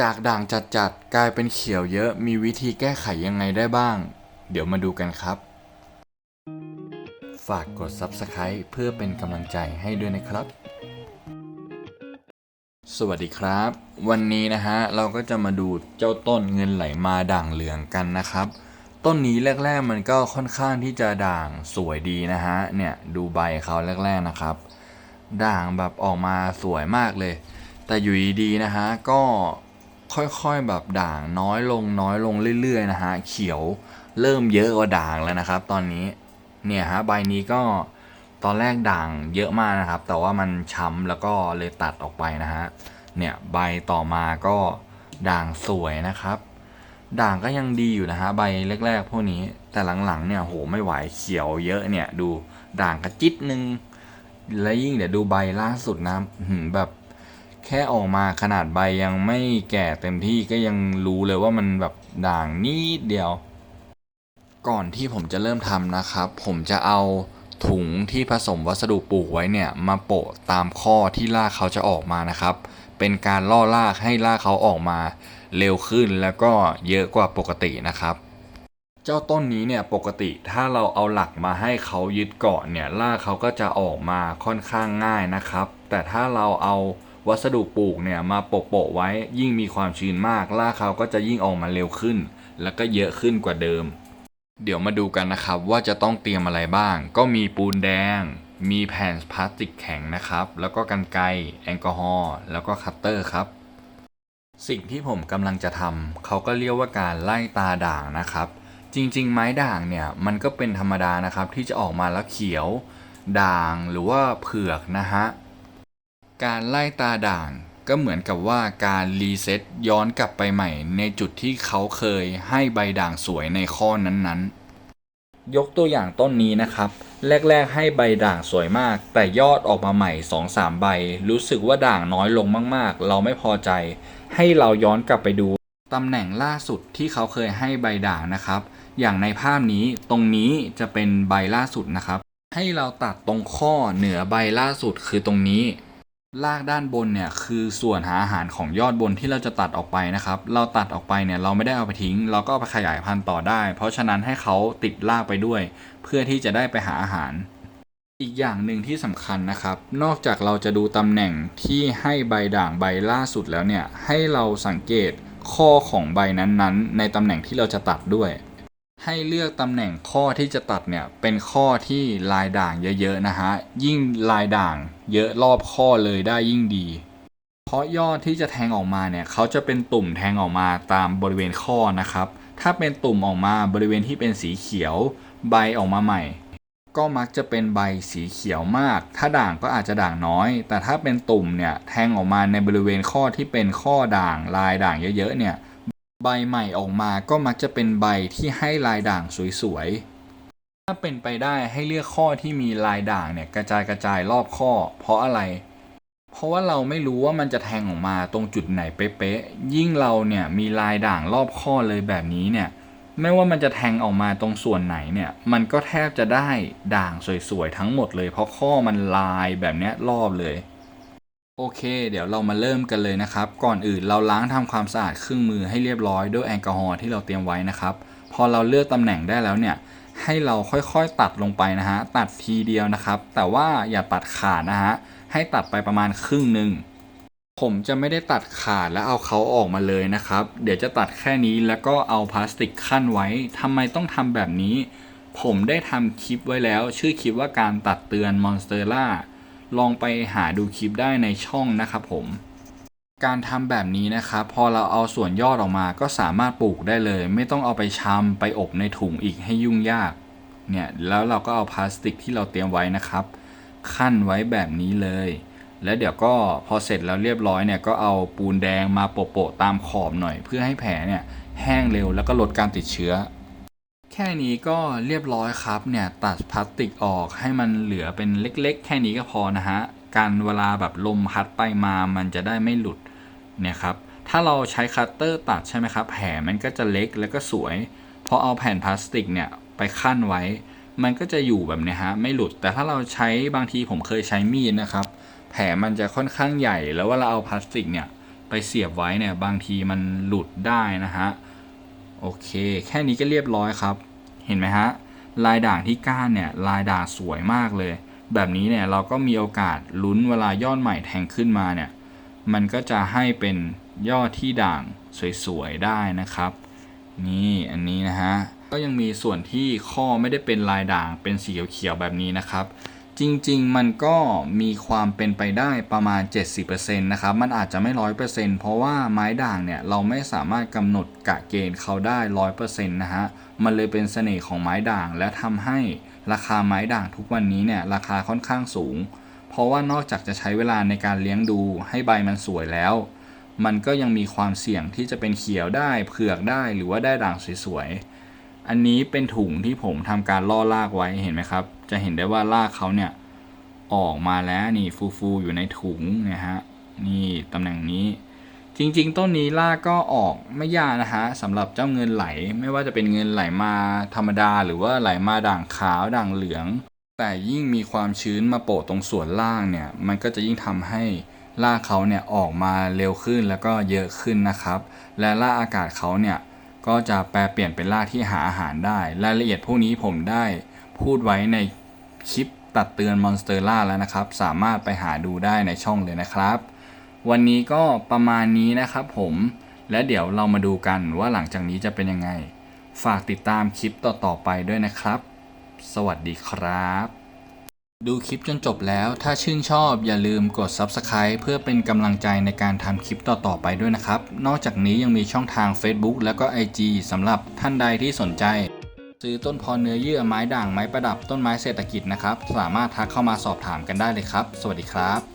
จากด่างจัดๆ กลายเป็นเขียวเยอะมีวิธีแก้ไขยังไงได้บ้าง เดี๋ยวมาดูกันครับ ฝากกด Subscribe เพื่อเป็นกำลังใจให้ด้วยนะครับ สวัสดีครับ วันนี้นะฮะ เราก็จะมาดูเจ้าต้นเงินไหลมาด่างเหลืองกันนะครับ ต้นนี้แรก ๆ มันก็ค่อนข้างที่จะด่างสวยดีนะฮะ เนี่ยดูใบเขาแรก ๆนะครับ ด่างแบบออกมาสวยมากเลย แต่อยู่ดีๆนะฮะก็ ค่อยๆแบบด่างน้อยลงน้อยลงเรื่อยๆนะฮะเขียวเริ่มเยอะกว่าด่างแล้วนะครับ ตอนนี้เนี่ยฮะใบนี้ก็ตอนแรกด่างเยอะมากนะครับ แต่ว่ามันช้ำแล้วก็เลยตัดออกไปนะฮะเนี่ยใบต่อมาก็ด่างสวยนะครับ ด่างก็ยังดีอยู่นะฮะใบแรกๆพวกนี้แต่หลังๆเนี่ยโหไม่ไหวเขียวเยอะเนี่ยดูด่างกระจิตนึงและยิ่งเดี๋ยวดูใบล่าสุดนะแบบ แค่ออกมาขนาดใบยังไม่แก่เต็มที่ก็ยังรู้เลยว่ามันแบบด่างนิดเดียว ก่อนที่ผมจะเริ่มทำนะครับ ผมจะเอาถุงที่ผสมวัสดุปลูกไว้เนี่ยมาโปะตามข้อที่รากเขาจะออกมานะครับ เป็นการล่อรากให้รากเขาออกมา เร็วขึ้นแล้วก็เยอะกว่าปกตินะครับเจ้าต้นนี้เนี่ยปกติถ้าเราเอาหลักมาให้เขายึดเกาะเนี่ยรากเขาก็จะออกมาค่อนข้างง่ายนะครับ แต่ถ้าเราเอา วัสดุปลูกเนี่ยมาโปะๆไว้ยิ่งมีความชื้นมากรากเขาก็จะยิ่งออกมาเร็วขึ้น แล้วก็เยอะขึ้นกว่าเดิม เดี๋ยวมาดูกันนะครับว่าจะต้องเตรียมอะไรบ้าง ก็มีปูนแดง มีแผ่นพลาสติกแข็งนะครับ แล้วก็กันไกรแอลกอฮอล์แล้วก็คัตเตอร์ครับ สิ่งที่ผมกำลังจะทำเขาก็เรียกว่าการไล่ตาด่างนะครับ จริง ๆ ไม้ด่างเนี่ยมันก็เป็นธรรมดานะครับที่จะออกมาแล้วเขียว ด่างหรือว่าเผือกนะฮะ การไล่ตาด่างก็เหมือนกับว่าการรีเซ็ตย้อนกลับไปใหม่ ในจุดที่เขาเคยให้ใบด่างสวยในข้อนั้นๆ ยกตัวอย่างต้นนี้นะครับ แรกๆให้ใบด่างสวยมาก แต่ยอดออกมาใหม่ 2-3 ใบ รู้สึกว่าด่างน้อยลงมากๆ เราไม่พอใจ ให้เราย้อนกลับไปดูตำแหน่งล่าสุดที่เขาเคยให้ใบด่างนะครับ อย่างในภาพนี้ตรงนี้จะเป็นใบล่าสุดนะครับ ให้เราตัดตรงข้อเหนือใบล่าสุดคือตรงนี้ รากด้านบนเนี่ยคือส่วนหาอาหารของยอดบนที่เราจะตัดออกไปนะครับ เราตัดออกไปเนี่ยเราไม่ได้เอาไปทิ้ง เราก็เอาไปขยายพันธุ์ต่อได้ เพราะฉะนั้นให้เขาติดรากไปด้วย เพื่อที่จะได้ไปหาอาหาร อีกอย่างหนึ่งที่สำคัญนะครับ นอกจากเราจะดูตำแหน่งที่ให้ใบด่างใบล่าสุดแล้วเนี่ยให้เราสังเกตข้อของใบนั้นๆ ในตำแหน่งที่เราจะตัดด้วย ให้เลือกตำแหน่งข้อที่จะตัดเนี่ยเป็นข้อที่ลายด่างเยอะๆนะฮะยิ่งลายด่างเยอะรอบข้อเลยได้ยิ่งดี เพราะยอดที่จะแทงออกมาเนี่ยเขาจะเป็นตุ่มแทงออกมาตามบริเวณข้อนะครับ ถ้าเป็นตุ่มออกมาบริเวณที่เป็นสีเขียว ใบออกมาใหม่ ก็มักจะเป็นใบสีเขียวมาก ถ้าด่างก็อาจจะด่างน้อย แต่ถ้าเป็นตุ่มเนี่ยแทงออกมาในบริเวณข้อที่เป็นข้อด่างลายด่างเยอะๆเนี่ย ใบใหม่ออกมาก็มักจะเป็นใบที่ให้ลายด่างสวยๆ ถ้าเป็นไปได้ให้เลือกข้อที่มีลายด่างเนี่ยกระจายกระจายรอบข้อ เพราะอะไร เพราะว่าเราไม่รู้ว่ามันจะแทงออกมาตรงจุดไหนเป๊ะๆ ยิ่งเราเนี่ยมีลายด่างรอบข้อเลยแบบนี้เนี่ย ไม่ว่ามันจะแทงออกมาตรงส่วนไหนเนี่ย มันก็แทบจะได้ด่างสวยๆทั้งหมดเลย เพราะข้อมันลายแบบนี้รอบเลย โอเค เดี๋ยวเรามาเริ่มกันเลยนะครับ ก่อนอื่นเราล้างทำความสะอาดเครื่องมือให้เรียบร้อยด้วยแอลกอฮอล์ที่เราเตรียมไว้นะครับ พอเราเลือกตำแหน่งได้แล้วเนี่ย ให้เราค่อยๆตัดลงไปนะฮะ ตัดทีเดียวนะครับ แต่ว่าอย่าตัดขาดนะฮะ ให้ตัดไปประมาณครึ่งหนึ่ง ผมจะไม่ได้ตัดขาดแล้วเอาเขาออกมาเลยนะครับ เดี๋ยวจะตัดแค่นี้แล้วก็เอาพลาสติกขั้นไว้ทำไมต้องทำแบบนี้ ผมได้ทำคลิปไว้แล้ว ชื่อคลิปว่าการตัดเตือนมอนสเตอร่า ลองไปหาดูคลิปได้ในช่องนะครับผมการทำแบบนี้นะครับพอเราเอาส่วนยอดออกมาก็สามารถปลูกได้เลย ไม่ต้องเอาไปชำไปอบในถุงอีกให้ยุ่งยากเนี่ยแล้วเราก็เอาพลาสติกที่เราเตรียมไว้นะครับ ขั้นไว้แบบนี้เลย แล้วเดี๋ยวก็พอเสร็จแล้วเรียบร้อยเนี่ยก็เอาปูนแดงมาโปะๆตามขอบหน่อย เพื่อให้แผลเนี่ยแห้งเร็วแล้วก็ลดการติดเชื้อ แค่นี้ก็เรียบร้อยครับเนี่ยตัดพลาสติกออกให้มันเหลือเป็นเล็กๆ แค่นี้ก็พอนะฮะการเวลาแบบลมพัดไปมามันจะได้ไม่หลุดเนี่ยครับถ้าเราใช้คัตเตอร์ตัดใช่ไหมครับแผลมันก็จะเล็กแล้วก็สวยพอเอาแผ่นพลาสติกเนี่ยไปขั้นไว้ มันก็จะอยู่แบบเนี้ยฮะไม่หลุด แต่ถ้าเราใช้บางทีผมเคยใช้มีดนะครับ แผลมันจะค่อนข้างใหญ่แล้วเวลาเอาพลาสติกเนี่ยไปเสียบไว้เนี่ยบางทีมันหลุดได้นะฮะ โอเค แค่นี้ก็เรียบร้อยครับ เห็นไหมฮะ ลายด่างที่ก้านเนี่ยลายด่างสวยมากเลย แบบนี้เนี่ยเราก็มีโอกาสลุ้นเวลายอดใหม่แทงขึ้นมาเนี่ย มันก็จะให้เป็นยอดที่ด่างสวยๆได้นะครับ นี่อันนี้นะฮะ ก็ยังมีส่วนที่ข้อไม่ได้เป็นลายด่างเป็นสีเขียวๆแบบนี้นะครับ จริงๆ มันก็มีความเป็นไปได้ประมาณ 70%นะครับ มันอาจจะไม่ 100%เพราะว่าไม้ด่างเนี่ย เราไม่สามารถกำหนดกะเกณฑ์เขาได้ 100%นะฮะ มันเลยเป็นเสน่ห์ของไม้ด่าง และทำให้ราคาไม้ด่างทุกวันนี้เนี่ย ราคาค่อนข้างสูง เพราะว่านอกจากจะใช้เวลาในการเลี้ยงดูให้ใบมันสวยแล้ว มันก็ยังมีความเสี่ยงที่จะเป็นเขียวได้เผือกได้หรือว่าได้ด่างสวยๆ อันนี้เป็นถุงที่ผมทำการล่อลากไว้เห็นไหมครับจะเห็นได้ว่าลากเขาเนี่ยออกมาแล้วนี่ฟูๆอยู่ในถุงนะฮะนี่ตำแหน่งนี้จริงๆ ต้นนี้ลากก็ออกไม่ยากนะฮะสำหรับเจ้าเงินไหล ไม่ว่าจะเป็นเงินไหลมาธรรมดา หรือว่าไหลมาด่างขาวด่างเหลือง แต่ยิ่งมีความชื้นมาโปะตรงส่วนล่างเนี่ย มันก็จะยิ่งทำให้รากเขาเนี่ยออกมาเร็วขึ้นแล้วก็เยอะขึ้นนะครับ และรากอากาศเขาเนี่ยก็จะแปลเปลี่ยนเป็นรากที่หาอาหารได้ รายละเอียดพวกนี้ผมได้ พูดไว้ในคลิปตัดเตือนมอนสเตอร่าแล้วนะครับ สามารถไปหาดูได้ในช่องเลยนะครับ วันนี้ก็ประมาณนี้นะครับผมและเดี๋ยวเรามาดูกันว่าหลังจากนี้จะเป็นยังไง ฝากติดตามคลิปต่อๆไปด้วยนะครับ สวัสดีครับ ดูคลิปจนจบแล้วถ้าชื่นชอบอย่าลืมกด Subscribe เพื่อเป็นกำลังใจในการทำคลิปต่อๆไปด้วยนะครับ นอกจากนี้ยังมีช่องทาง Facebook แล้วก็ IG สำหรับท่านใดที่สนใจ ซื้อต้นพอเนื้อเยื่อไม้ด่างไม้ประดับต้นไม้เศรษฐกิจนะครับ สามารถทักเข้ามาสอบถามกันได้เลยครับ สวัสดีครับ